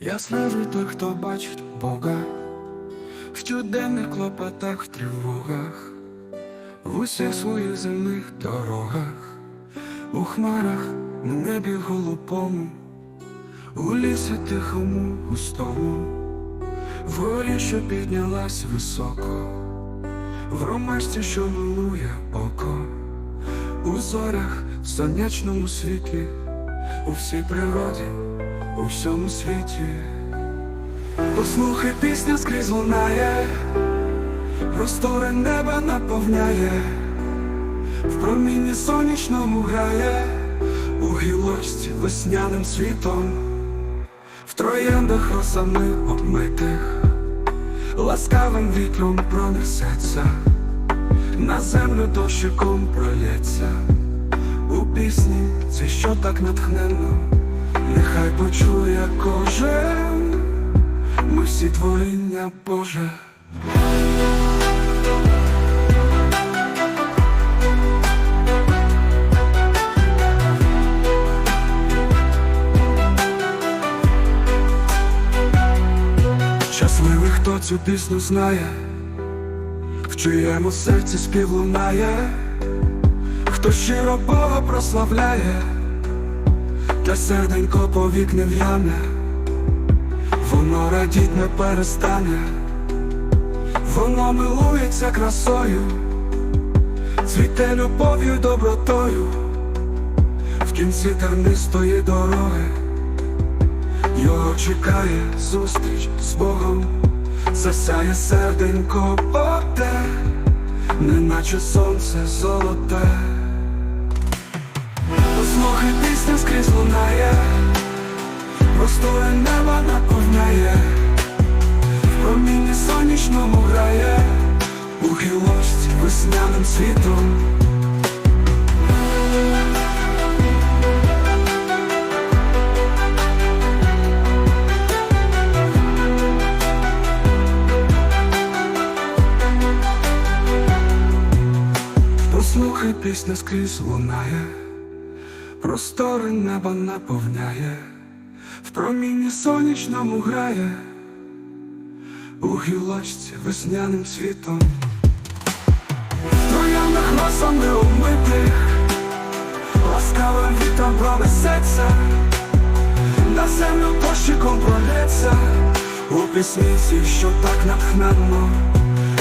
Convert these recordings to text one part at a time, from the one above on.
Ясний той, хто бачить Бога в щоденних клопотах, в тривогах, в усіх своїх земних дорогах, у хмарах, на небі голубому, у лісі тихому, густому, в горі, що піднялась високо, в ромашці, що милує око, у зорях, в сонячному світлі, у всій природі, у всьому світі. Послухай, пісня скрізь лунає, простори неба наповняє, в промінні сонячному грає, у гілочці весняним світом, в трояндах росами обмитих, ласкавим вітром пронесеться, на землю дощиком пролється, у пісні це що так натхненно, нехай почує кожен. Ми всі творіння Боже. Щасливий, хто цю пісню знає, в чиєму серці спів лунає, хто щиро Бога прославляє, та серденько повік не в'яне. Воно радіть не перестане, воно милується красою, цвіте любов'ю, добротою, в кінці тернистої дороги, його чекає зустріч з Богом, засяє серденько оте, неначе сонце золоте. Гілочці весняним світом. Послухай, пісня скрізь лунає, простори неба наповняє. В промінні сонячному грає, у гілочці весняним світом, в трояндах росами обмитих, ласкавим вітром пронесеться, на землю дощиком пролється, у пісниці, що так натхненно,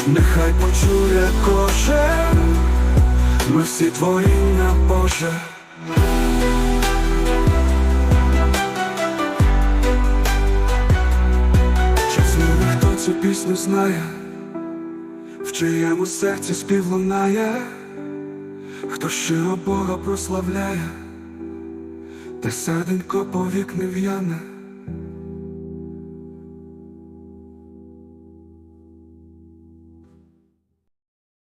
нехай почує кожен, ми всі творіння Боже. Чи Щасливий, хто цю пісню знає, в чиєму серці спів лунає, хто щиро Бога прославляє, та серденько повік не в'яне.